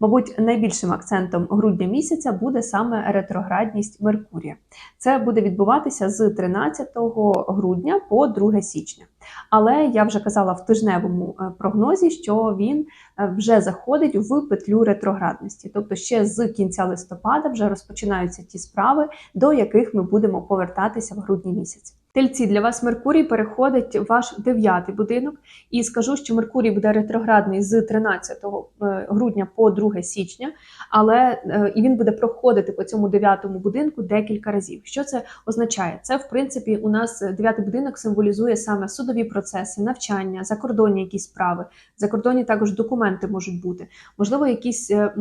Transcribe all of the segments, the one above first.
Мабуть, найбільшим акцентом грудня місяця буде саме ретроградність Меркурія. Це буде відбуватися з 13 грудня по 2 січня. Але я вже казала в тижневому е, прогнозі, що він е, вже заходить в петлю ретроградності. Тобто ще з кінця листопада вже розпочинаються ті справи, до яких ми будемо повертатися в грудні місяці. Тельці для вас Меркурій переходить в ваш дев'ятий будинок, і скажу, що Меркурій буде ретроградний з 13 е, грудня по 2 січня, але е, і він буде проходити по цьому дев'ятому будинку декілька разів. Що це означає? Це в принципі у нас дев'ятий будинок символізує саме судові процеси, навчання, закордонні якісь справи. Закордонні також документи можуть бути. Можливо, якісь е,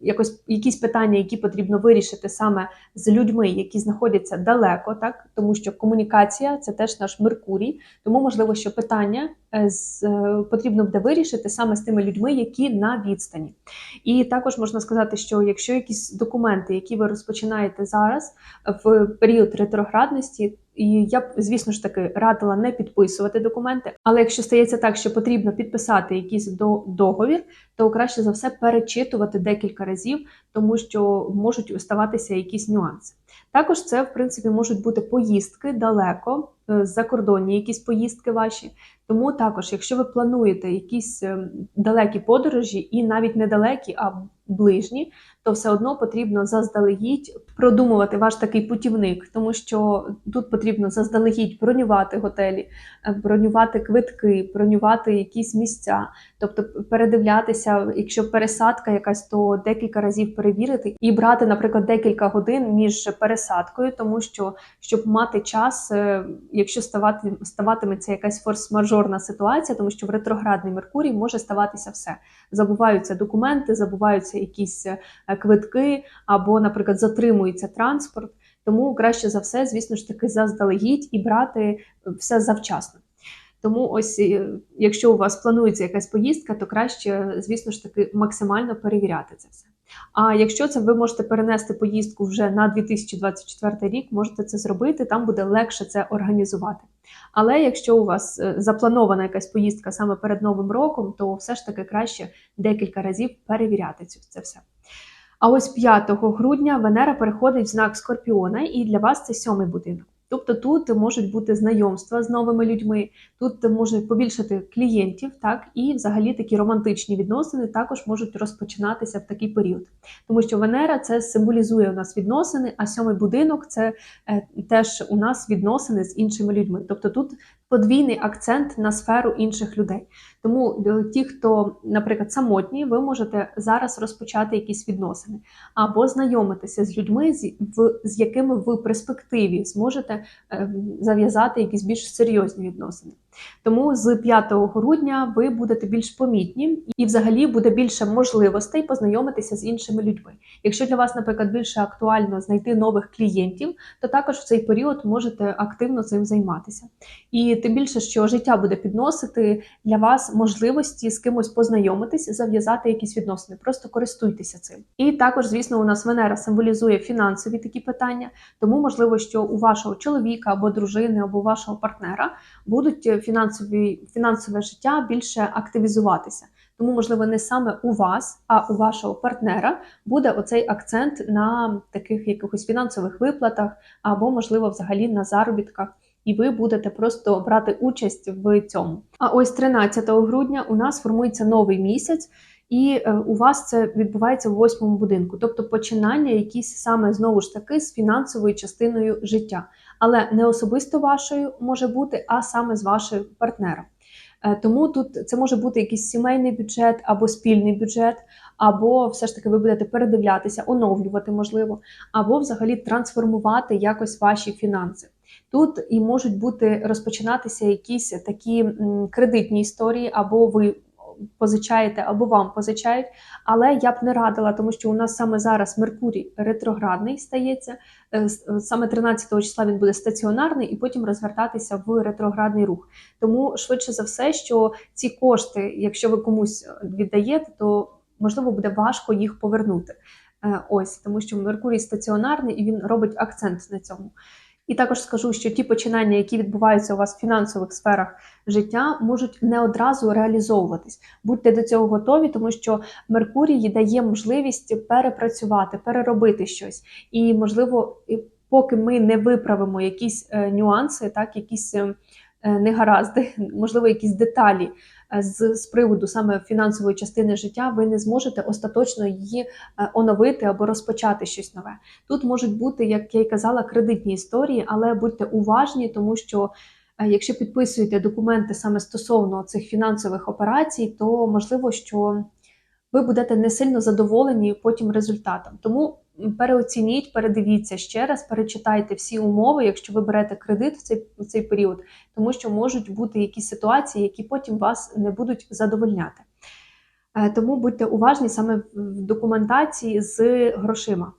якось якісь питання, які потрібно вирішити саме з людьми, які знаходяться далеко, так тому що комунікація це теж наш Меркурій. Тому можливо, що питання е, з, е, потрібно буде вирішити саме з тими людьми, які на відстані. І також можна сказати, що якщо якісь документи, які ви розпочинаєте зараз в період ретроградності, і я б, звісно ж таки, радила не підписувати документи. Але якщо стається так, що потрібно підписати якийсь до- договір, то краще за все перечитувати декілька разів, тому що можуть ставатися якісь нюанси. Також це, в принципі, можуть бути поїздки далеко, е, закордонні якісь поїздки ваші. Тому також, якщо ви плануєте якісь е, далекі подорожі, і навіть не далекі, а ближні, то все одно потрібно заздалегідь продумувати ваш такий путівник, тому що тут потрібно заздалегідь бронювати готелі, е, бронювати квитки, бронювати якісь місця, тобто передивлятися, якщо пересадка якась, то декілька разів перевірити і брати, наприклад, декілька годин між пересадкою, тому що щоб мати час, е, якщо ставати ставатиметься якась форс-мажорна ситуація, тому що в ретроградний Меркурій може ставатися все. Забуваються документи, забуваються якісь е, квитки, або, наприклад, затримується транспорт. Тому краще за все, звісно ж таки, заздалегідь і брати все завчасно. Тому ось, е, якщо у вас планується якась поїздка, то краще, звісно ж таки, максимально перевіряти це все. А якщо це ви можете перенести поїздку вже на 2024 рік, можете це зробити, там буде легше це організувати. Але якщо у вас е, запланована якась поїздка саме перед Новим роком, то все ж таки краще декілька разів перевіряти це все. А ось 5 грудня Венера переходить в знак Скорпіона, і для вас це сьомий будинок. Тобто тут можуть бути знайомства з новими людьми, тут можуть побільшати клієнтів, так і взагалі такі романтичні відносини також можуть розпочинатися в такий період. Тому що Венера це символізує у нас відносини, а сьомий будинок це е, теж у нас відносини з іншими людьми. Тобто тут подвійний акцент на сферу інших людей. Тому е, ті, хто, наприклад, самотні, ви можете зараз розпочати якісь відносини або знайомитися з людьми, з, в, з якими ви в перспективі зможете е, зав'язати якісь більш серйозні відносини. Тому з 5 грудня ви будете більш помітні і, взагалі, буде більше можливостей познайомитися з іншими людьми. Якщо для вас, наприклад, більше актуально знайти нових клієнтів, то також в цей період можете активно цим займатися. І тим більше, що життя буде підносити для вас можливості з кимось познайомитись, зав'язати якісь відносини. Просто користуйтеся цим. І також, звісно, у нас Венера символізує фінансові такі питання, тому можливо, що у вашого чоловіка або дружини, або вашого партнера будуть фінансові фінансове життя більше активізуватися. Тому, можливо, не саме у вас, а у вашого партнера буде оцей акцент на таких якихось фінансових виплатах, або, можливо, взагалі на заробітках і ви будете просто брати участь в цьому. А ось 13 грудня у нас формується новий місяць. І е, у вас це відбувається в восьмому будинку, тобто починання якісь саме знову ж таки з фінансовою частиною життя, але не особисто вашою може бути, а саме з вашим партнером. Е, Тому тут це може бути якийсь сімейний бюджет або спільний бюджет, або все ж таки ви будете передивлятися, оновлювати можливо, або взагалі трансформувати якось ваші фінанси. Тут і можуть бути розпочинатися якісь такі кредитні історії, або ви позичаєте або вам позичають. Але я б не радила, тому що у нас саме зараз Меркурій ретроградний стається. Е, е, Саме 13 числа він буде стаціонарний і потім розвертатися в ретроградний рух. Тому швидше за все, що ці кошти, якщо ви комусь віддаєте, то можливо буде важко їх повернути. Е, Ось тому, що Меркурій стаціонарний і він робить акцент на цьому. І також скажу, що ті починання, які відбуваються у вас в фінансових сферах життя, можуть не одразу реалізовуватись. Будьте до цього готові, тому що Меркурій дає можливість перепрацювати, переробити щось. І, можливо, поки ми не виправимо якісь е, нюанси, так, якісь е, негаразди, можливо, якісь деталі е, з, з приводу саме фінансової частини життя, ви не зможете остаточно її е, оновити або розпочати щось нове. Тут можуть бути, як я й казала, кредитні історії, але будьте уважні, тому що е, якщо підписуєте документи саме стосовно цих фінансових операцій, то можливо, що ви будете не сильно задоволені потім результатом. Тому переоцініть, передивіться ще раз, перечитайте всі умови, якщо ви берете кредит в цей, в цей період, тому що можуть бути якісь ситуації, які потім вас не будуть задовольняти. Е, Тому будьте уважні саме в документації з грошима.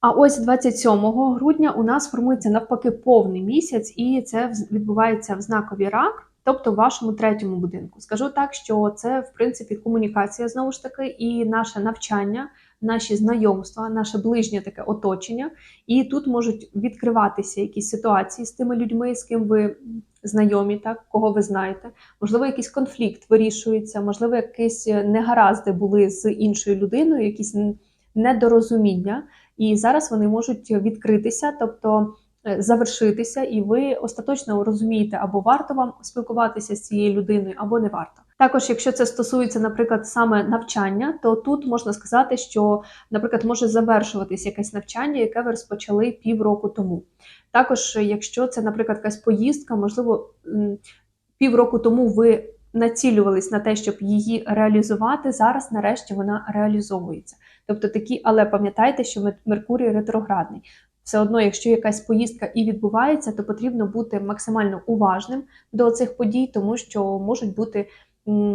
А ось 27 грудня у нас формується навпаки повний місяць, і це відбувається в знакові рак, тобто в вашому третьому будинку. Скажу так, що це в принципі комунікація знову ж таки, і наше навчання, наші знайомства, наше ближнє таке оточення. І тут можуть відкриватися якісь ситуації з тими людьми, з ким ви знайомі, так кого ви знаєте. Можливо, якийсь конфлікт вирішується, можливо, якісь негаразди були з іншою людиною, якісь недорозуміння. І зараз вони можуть відкритися, тобто е, завершитися, і ви остаточно розумієте, або варто вам спілкуватися з цією людиною, або не варто. Також, якщо це стосується, наприклад, саме навчання, то тут можна сказати, що, наприклад, може завершуватись якесь навчання, яке ви розпочали півроку тому. Також, якщо це, наприклад, якась поїздка, можливо, півроку тому ви націлювались на те, щоб її реалізувати. Зараз, нарешті, вона реалізовується. Тобто такі, але пам'ятайте, що Меркурій ретроградний. Все одно, якщо якась поїздка і відбувається, то потрібно бути максимально уважним до цих подій, тому що можуть бути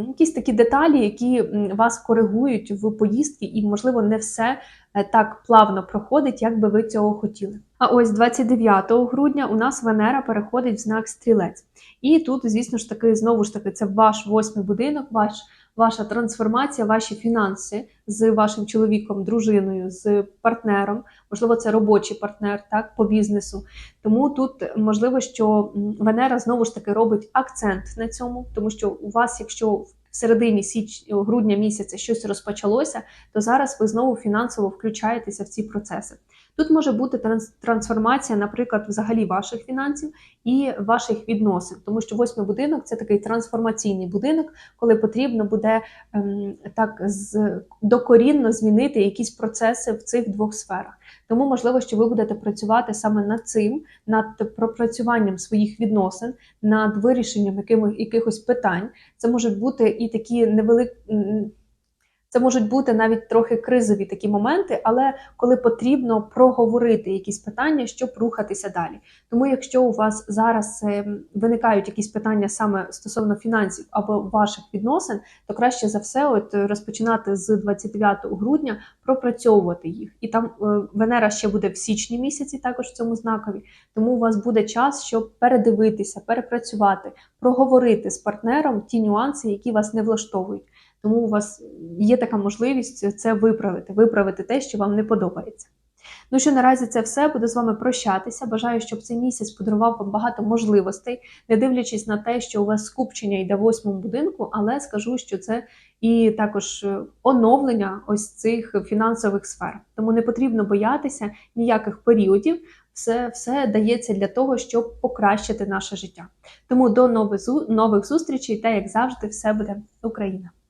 якісь такі деталі, які вас коригують в поїздці, і, можливо, не все е, так плавно проходить, як би ви цього хотіли. А ось 29 грудня у нас Венера переходить в знак стрілець. І тут, звісно ж таки, знову ж таки, це ваш восьмий будинок, ваш ваша трансформація, ваші фінанси з вашим чоловіком, дружиною, з партнером, можливо, це робочий партнер, так по бізнесу. Тому тут можливо, що Венера знову ж таки робить акцент на цьому, тому що у вас, якщо в середині січ грудня місяця щось розпочалося, то зараз ви знову фінансово включаєтеся в ці процеси. Тут може бути транс- трансформація, наприклад, взагалі ваших фінансів і ваших відносин, тому що восьмий будинок це такий трансформаційний будинок, коли потрібно буде ем, так з докорінно змінити якісь процеси в цих двох сферах. Тому можливо, що ви будете працювати саме над цим, над пропрацюванням своїх відносин, над вирішенням якими, якихось питань. Це можуть бути і такі невеликі. Це можуть бути навіть трохи кризові такі моменти, але коли потрібно проговорити якісь питання, щоб рухатися далі. Тому, якщо у вас зараз ем, виникають якісь питання саме стосовно фінансів або ваших відносин, то краще за все, от е, розпочинати з 29 грудня пропрацьовувати їх. І там е, Венера ще буде в січні місяці, також в цьому знакові. Тому у вас буде час, щоб передивитися, перепрацювати, проговорити з партнером ті нюанси, які вас не влаштовують. Тому у вас є така можливість це виправити, виправити те, що вам не подобається. Ну що наразі це все. Буду з вами прощатися. Бажаю, щоб цей місяць подарував вам багато можливостей, не дивлячись на те, що у вас скупчення йде в восьмому будинку, але скажу, що це і також е, оновлення ось цих фінансових сфер. Тому не потрібно боятися ніяких періодів. Все, все дається для того, щоб покращити наше життя. Тому до нових нових зустрічей, та як завжди, все буде Україна!